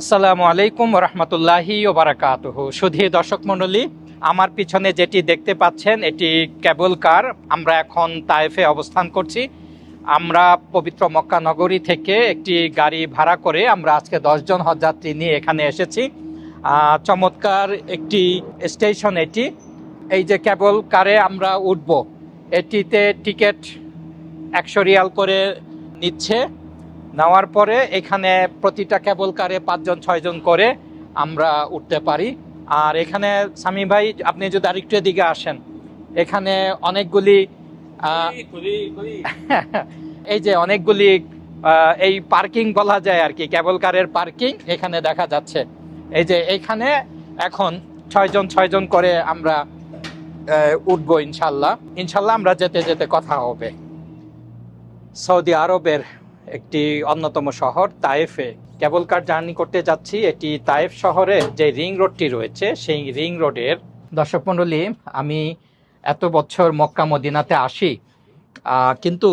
আসসালামু আলাইকুম রহমতুল্লাহি ওবারাকাতুহু। সুধী দর্শক মণ্ডলী, আমার পিছনে যেটি দেখতে পাচ্ছেন, এটি কেবল কার। আমরা এখন তায়েফে অবস্থান করছি। আমরা পবিত্র মক্কা নগরী থেকে একটি গাড়ি ভাড়া করে আমরা আজকে দশজন হজযাত্রী নিয়ে এখানে এসেছি। চমৎকার একটি স্টেশন এটি। এই যে কেবল কারে আমরা উঠব, এটিতে টিকিট একশো রিয়াল করে নিচ্ছে। নেওয়ার পরে এখানে প্রতিটা কেবল কারে পাঁচজন ছয়জন করে আমরা উঠতে পারি। আর এখানে সামি ভাই আপনি যদি আরেকটু এদিকে আসেন এখানে অনেকগুলি এই যে অনেকগুলি এই পার্কিং বলা যায় আর কি কেবল কারের পার্কিং এখানে দেখা যাচ্ছে। এই যে এখানে এখন ছয়জন ছয়জন করে আমরা উঠবো ইনশাল্লাহ। ইনশাল্লাহ আমরা যেতে যেতে কথা হবে। সৌদি আরবের একটি অন্যতম শহর তায়েফে কেবল কার জার্নি করতে যাচ্ছি, এটি তায়েফ শহরে যে রিং রোডটি রয়েছে, সেই রিং রোডের। দর্শক মণ্ডলী, আমি এত বছর মক্কা মদিনাতে আসি কিন্তু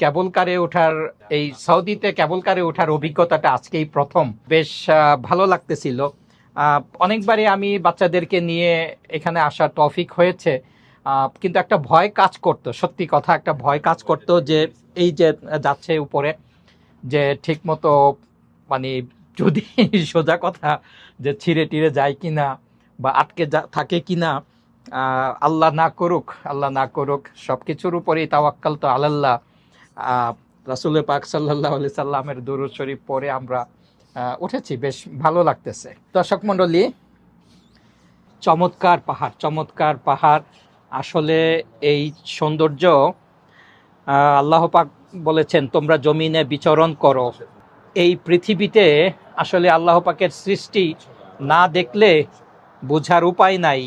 কেবল কারে ওঠার এই সৌদিতে কেবল কারে ওঠার অভিজ্ঞতাটা আজকেই প্রথম। বেশ ভালো লাগতেছিল। অনেকবারই আমি বাচ্চাদেরকে নিয়ে এখানে আসার টফিক হয়েছে। কিন্তু একটা ভয় কাজ করতো সত্যি কথা একটা ভয় কাজ করতো যে এই যে যাচ্ছে উপরে যে ঠিক মতো মানে যদি সোজা কথা যে ছিঁড়ে টিড়ে যায় কিনা বা আটকে থাকে কিনা আহ, আল্লাহ না করুক আল্লাহ না করুক সব কিছুর উপরেই তাওয়াক্কাল তো আল্লাহ রাসুল পাক সাল্লাহ আলি সাল্লামের দুরুদ শরীফ পরে আমরা উঠেছি বেশ ভালো লাগতেছে। দর্শক মণ্ডলী চমৎকার পাহাড় চমৎকার পাহাড় আসলে এই সৌন্দর্য আল্লাহ পাক বলেছেন, তোমরা জমিনে বিচরণ করো। এই পৃথিবীতে আসলে আল্লাহ পাকের সৃষ্টি না দেখলে বোঝার উপায় নাই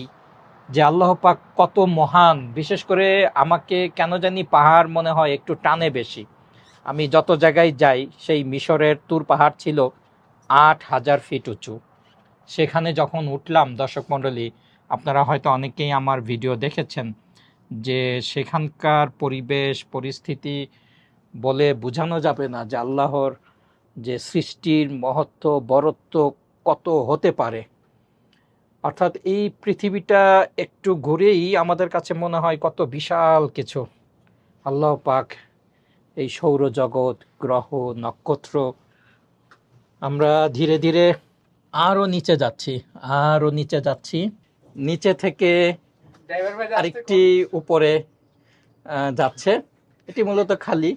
যে আল্লাহ পাক কত মহান। বিশেষ করে আমাকে কেন জানি পাহাড় মনে হয় একটু টানে বেশি। আমি যত জায়গায় যাই, সেই মিশরের তুর পাহাড় ছিল আট হাজার ফিট উঁচু। সেখানে যখন উঠলাম দর্শক মণ্ডলী আপনারা হয়তো অনেকেই আমার ভিডিও দেখেছেন যে সেখানকার পরিবেশ, পরিস্থিতি বলে বোঝানো যাবে না যে আল্লাহর যে সৃষ্টির মহত্ব, বরত্ব কত হতে পারে। অর্থাৎ এই পৃথিবীটা একটু ঘুরেই আমাদের কাছে মনে হয় কত বিশাল কিছু। আল্লাহ পাক এই সৌরজগৎ, গ্রহ, নক্ষত্র, আমরা ধীরে ধীরে আরও নিচে যাচ্ছি, আরও নিচে যাচ্ছি। নিচে থেকে আরেকটি উপরে যাচ্ছে। এটি মূলত খালি।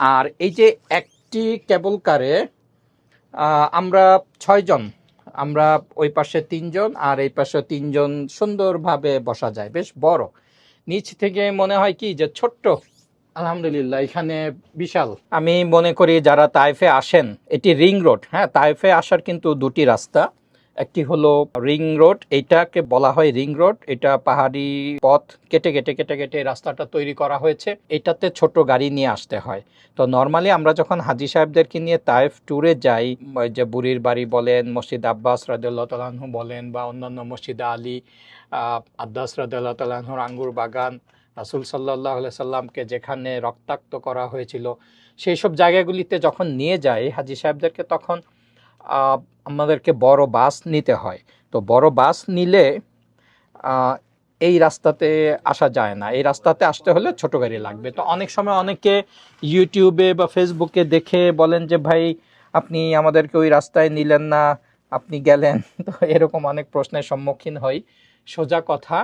আর এই যে একটি কেবল কারে আমরা ছয়জন আমরা ওই পাশে তিনজন আর এই পাশে তিনজন সুন্দরভাবে বসা যায়। বেশ বড়। নিচ থেকে মনে হয় কি যে ছোট্ট। আলহামদুলিল্লাহ এখানে বিশাল। আমি মনে করি যারা তাইফে আসেন এটি রিং রোড হ্যাঁ তাইফে আসার কিন্তু দুটি রাস্তা। একটি হলো রিং রোড, এইটাকে বলা হয় রিং রোড। এটা পাহাড়ি পথ, কেটে কেটে কেটে কেটে রাস্তাটা তৈরি করা হয়েছে। এটাতে ছোট গাড়ি নিয়ে আসতে হয়। তো নর্মালি আমরা যখন হাজি সাহেবদেরকে নিয়ে তাইফ ট্যুরে যাই যে বুড়ির বাড়ি বলেন, মসজিদ আব্বাস রাদিল্লাহ তালাহু বলেন, বা অন্যান্য মসজিদ আলী আব্বাস রাদিল্লাহ তালাহুর আঙ্গুর বাগান, রাসুল সাল্লাহ সাল্লামকে যেখানে রক্তাক্ত করা হয়েছিল, সেই সব জায়গাগুলিতে যখন নিয়ে যায় হাজি সাহেবদেরকে, তখন আমাদেরকে বড় বাস নিতে হয়। তো বড় বাস নিলে এই রাস্তাতে আসা যায় না। এই রাস্তাতে আসতে হলে ছোট গাড়ি লাগবে। তো অনেক সময় অনেকে ইউটিউবে বা ফেসবুকে দেখে বলেন যে, ভাই, আপনি আমাদেরকে ওই রাস্তায় নিলেন না, আপনি গেলেন। তো এরকম অনেক প্রশ্নের সম্মুখীন হই। সোজা কথা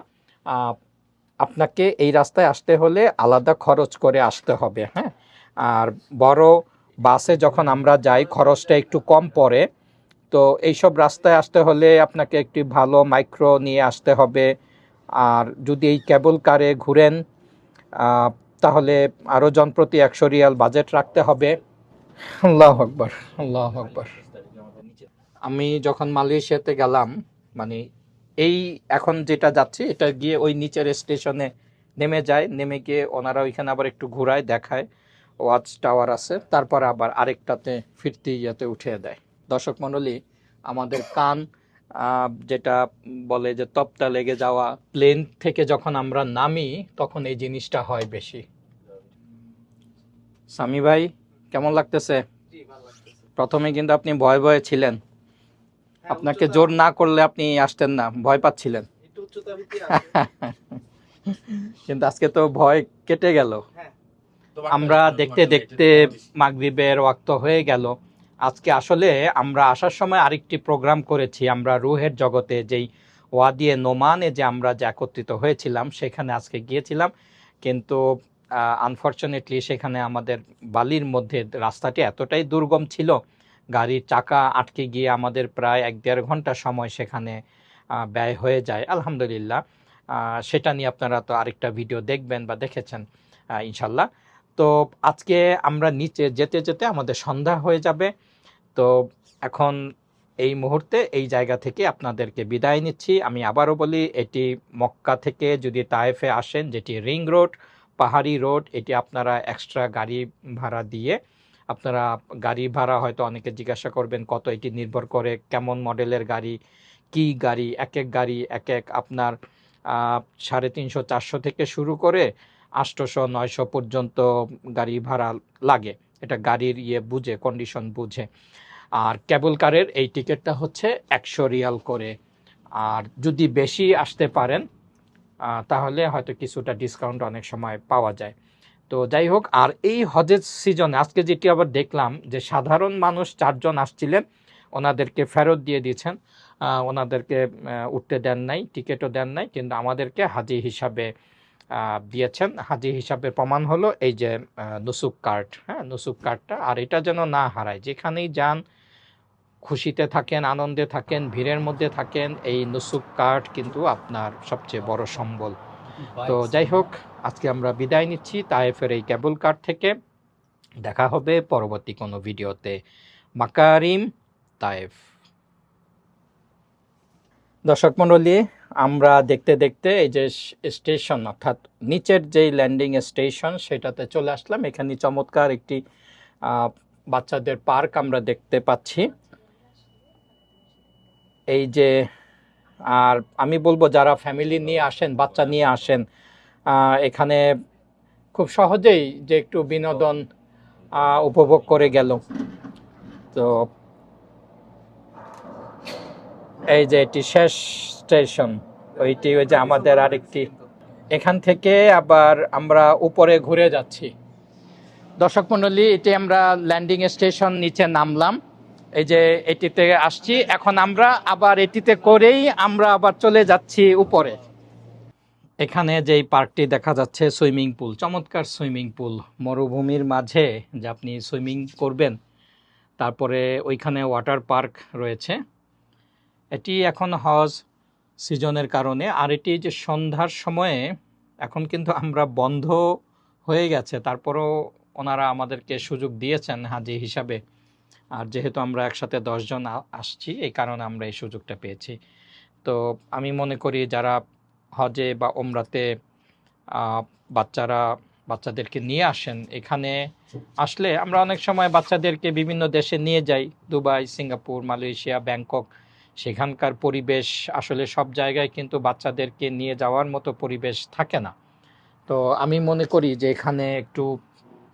আপনাকে এই রাস্তায় আসতে হলে আলাদা খরচ করে আসতে হবে হ্যাঁ? আর বড় বাসে যখন আমরা যাই, খরচটা একটু কম পড়ে, তো এইসব রাস্তায় আসতে হলে আপনাকে একটি ভালো মাইক্রো নিয়ে আসতে হবে। আর যদি এই কেবল কারে ঘুরেন তাহলে আরও জনপ্রতি একশো রিয়াল বাজেট রাখতে হবে। আল্লাহ আকবর আল্লাহ আকবর। আমি যখন মালয়েশিয়াতে গেলাম মানে এই এখন যেটা যাচ্ছে, এটা গিয়ে ওই নিচের স্টেশনে নেমে যায় নেমে গিয়ে ওনারা ওইখানে আবার একটু ঘোরায়, দেখায়। ওয়াচ টাওয়ার আছে তারপর আবার আরেকটাতে ফিরতি ইয়েতে উঠিয়ে দেয়। দর্শক মণ্ডলী আমাদের কান যেটা বলে যে তপ্তা লেগে যাওয়া প্লেন থেকে যখন আমরা নামি তখন এই জিনিসটা হয় বেশি। স্বামী ভাই কেমন লাগতেছে? প্রথমে কিন্তু আপনি ভয়ে ভয়ে ছিলেন। আপনাকে জোর না করলে আপনি আসতেন না ভয় পাচ্ছিলেন। কিন্তু আজকে তো ভয় কেটে গেল। আমরা দেখতে দেখতে মাগরিবের ওয়াক্ত হয়ে গেল। আজকে আসলে আমরা আসার সময় আরেকটি প্রোগ্রাম করেছি আমরা রুহের জগতে যেই ওয়াদিয়ে নোমানে যে আমরা যে একত্রিত হয়েছিলাম সেখানে আজকে গিয়েছিলাম। কিন্তু আনফর্চুনেটলি সেখানে আমাদের বালির মধ্যে রাস্তাটি এতটাই দুর্গম ছিল গাড়ির চাকা আটকে গিয়ে আমাদের প্রায় এক দেড় ঘণ্টা সময় সেখানে ব্যয় হয়ে যায় আলহামদুলিল্লাহ। সেটা নিয়ে আপনারা তো আরেকটা ভিডিও দেখবেন বা দেখেছেন ইনশাল্লাহ। তো আজকে আমরা নিচে যেতে যেতে আমাদের সন্ধ্যা হয়ে যাবে। তো এখন এই মুহূর্তে এই জায়গা থেকে আপনাদেরকে বিদায় নিচ্ছি। আমি আবারও বলি, এটি মক্কা থেকে যদি তায়েফে আসেন, যেটি রিং রোড, পাহাড়ি রোড, এটি আপনারা এক্সট্রা গাড়ি ভাড়া দিয়ে, আপনারা গাড়ি ভাড়া হয়তো অনেকে জিজ্ঞাসা করবেন, কত এটি নির্ভর করে কেমন মডেলের গাড়ি, কি গাড়ি এক এক গাড়ি এক এক আপনার সাড়ে তিনশো, চারশো থেকে শুরু করে আটশোশো নয়শো পর্যন্ত গাড়ি ভাড়া লাগে। এটা গাড়ির ইয়ে বুঝে কন্ডিশন বুঝে। আর কেবল কারের এই টিকিটটা হচ্ছে একশো রিয়াল করে। আর যদি বেশি আসতে পারেন তাহলে হয়তো কিছুটা ডিসকাউন্ট অনেক সময় পাওয়া যায়। তো যাই হোক, আর এই হজের সিজনে আজকে যেটি আবার দেখলাম যে সাধারণ মানুষ চারজন আসছিলেন, ওনাদেরকে ফেরত দিয়ে দিয়েছেন। ওনাদেরকে উঠতে দেন নাই টিকিটও দেন নাই, কিন্তু আমাদেরকে হাজি হিসাবে দিয়েছেন। হাজি হিসাবে প্রমাণ হলো এই যে নুসুক কার্ড হ্যাঁ? নুসুক কার্ডটা। আর এটা যেন না হারায়। যেখানেই যান খুশিতে থাকেন আনন্দে থাকেন ভিড়ের মধ্যে থাকেন এই নুসুক কার্ড কিন্তু আপনার সবচেয়ে বড় সম্বল। তো যাই হোক আজকে আমরা বিদায় নিচ্ছি তায়েফের এই কেবল কার্ড থেকে। দেখা হবে পরবর্তী কোনো ভিডিওতে। মাকারিম তায়েফ। দর্শক মণ্ডলী আমরা দেখতে দেখতে এই যে স্টেশন, অর্থাৎ নিচের যেই ল্যান্ডিং স্টেশন, সেটাতে চলে আসলাম। এখানে চমৎকার একটি বাচ্চাদের পার্ক আমরা দেখতে পাচ্ছি। এই যে, আর আমি বলব যারা ফ্যামিলি নিয়ে আসেন, বাচ্চা নিয়ে আসেন এখানে খুব সহজেই যে একটু বিনোদন উপভোগ করে গেল। তো এই যে এটি শেষ স্টেশন, ওইটি ওই যে আমাদের আরেকটি। এখান থেকে আবার আমরা উপরে ঘুরে যাচ্ছি। দর্শক মণ্ডলী, এটি আমরা ল্যান্ডিং স্টেশন নিচে নামলাম। এই যে এটিতে আসছি। এখন আমরা আবার এটিতে করেই আমরা আবার চলে যাচ্ছি উপরে। এখানে যেই পার্কটি দেখা যাচ্ছে, সুইমিং পুল, চমৎকার সুইমিং পুল। মরুভূমির মাঝে যে আপনি সুইমিং করবেন, তারপরে ওইখানে ওয়াটার পার্ক রয়েছে। এটি এখন হজ সিজনের কারণে, আর এটি যে সন্ধ্যার সময়ে এখন কিন্তু আমরা বন্ধ হয়ে গেছে। তারপরও ওনারা আমাদেরকে সুযোগ দিয়েছেন হাজি হিসাবে। আর যেহেতু আমরা একসাথে দশজন আসছি, এই কারণে আমরা এই সুযোগটা পেয়েছি। তো আমি মনে করি যারা হজে বা ওমরাতে বাচ্চারা, বাচ্চাদেরকে নিয়ে আসেন, এখানে আসলে আমরা অনেক সময় বাচ্চাদেরকে বিভিন্ন দেশে নিয়ে যাই। Dubai, Singapore, Malaysia, Bangkok. সেখানকার পরিবেশ আসলে সব জায়গায় কিন্তু বাচ্চাদেরকে নিয়ে যাওয়ার মতো পরিবেশ থাকে না। তো আমি মনে করি যে এখানে একটু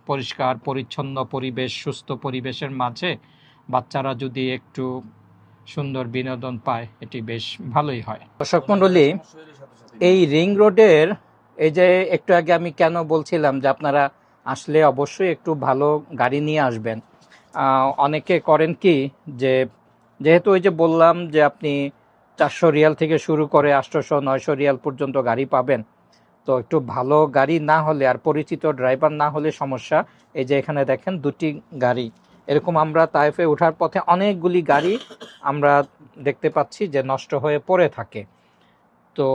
পরিষ্কার, পরিচ্ছন্ন পরিবেশ, সুস্থ পরিবেশের মাঝে বাচ্চারা যদি একটু সুন্দর বিনোদন পায়, এটি বেশ ভালোই হয়। দর্শক মণ্ডলী, এই রিং রোডের এই যে একটু আগে আমি কেন বলছিলাম যে আপনারা আসলে অবশ্যই একটু ভালো গাড়ি নিয়ে আসবেন। অনেকে করেন কি যে যেহেতু ওই যে বললাম যে আপনি চারশো রিয়াল থেকে শুরু করে আটশোশো, নয়শো রিয়াল পর্যন্ত গাড়ি পাবেন, তো একটু ভালো গাড়ি না হলে আর পরিচিত ড্রাইভার না হলে সমস্যা। এই যে এখানে দেখেন দুটি গাড়ি, এরকম আমরা তাইফে ওঠার পথে অনেকগুলি গাড়ি আমরা দেখতে পাচ্ছি যে নষ্ট হয়ে পড়ে থাকে। তো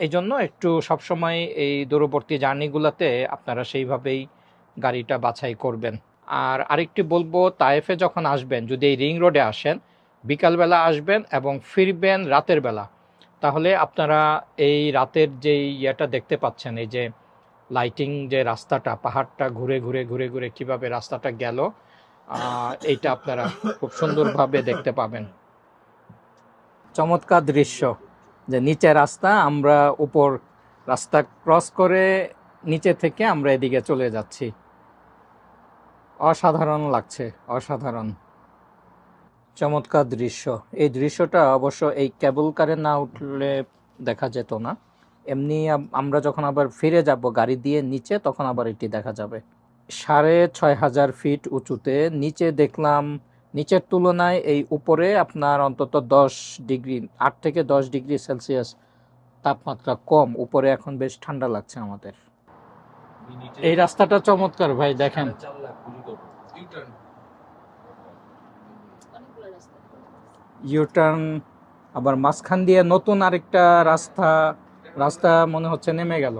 এই জন্য একটু সবসময় এই দূরবর্তী জার্নিগুলোতে আপনারা সেইভাবেই গাড়িটা বাছাই করবেন। আর আরেকটি বলব তায়েফে যখন আসবেন, যদি এই রিং রোডে আসেন বিকালবেলা আসবেন এবং ফিরবেন রাতের বেলা। তাহলে আপনারা এই রাতের যে ইয়েটা দেখতে পাচ্ছেন, এই যে লাইটিং যে রাস্তাটা, পাহাড়টা ঘুরে ঘুরে ঘুরে ঘুরে কীভাবে রাস্তাটা গেল এইটা আপনারা খুব সুন্দরভাবে দেখতে পাবেন। চমৎকার দৃশ্য, যে নিচে রাস্তা, আমরা উপর রাস্তা ক্রস করে নিচে থেকে আমরা এদিকে চলে যাচ্ছি। অসাধারণ লাগছে, অসাধারণ। চমৎকার দৃশ্য। এই দৃশ্যটা অবশ্য এই কেবল কারে না উঠলে দেখা যেত না। এমনি আমরা যখন আবার ফিরে যাব গাড়ি দিয়ে নিচে, তখন আবার এটি দেখা যাবে। সাড়ে ছয় হাজার ফিট উঁচুতে নিচে দেখলাম, নিচের তুলনায় এই উপরে আপনার অন্তত দশ ডিগ্রি, আট থেকে দশ ডিগ্রি সেলসিয়াস তাপমাত্রা কম। উপরে এখন বেশ ঠান্ডা লাগছে আমাদের। এই রাস্তাটা চমৎকার ভাই, দেখেন। ইউটার্ন আবার মাঝখান দিয়ে নতুন আরেকটা রাস্তা রাস্তা মনে হচ্ছে নেমে গেল।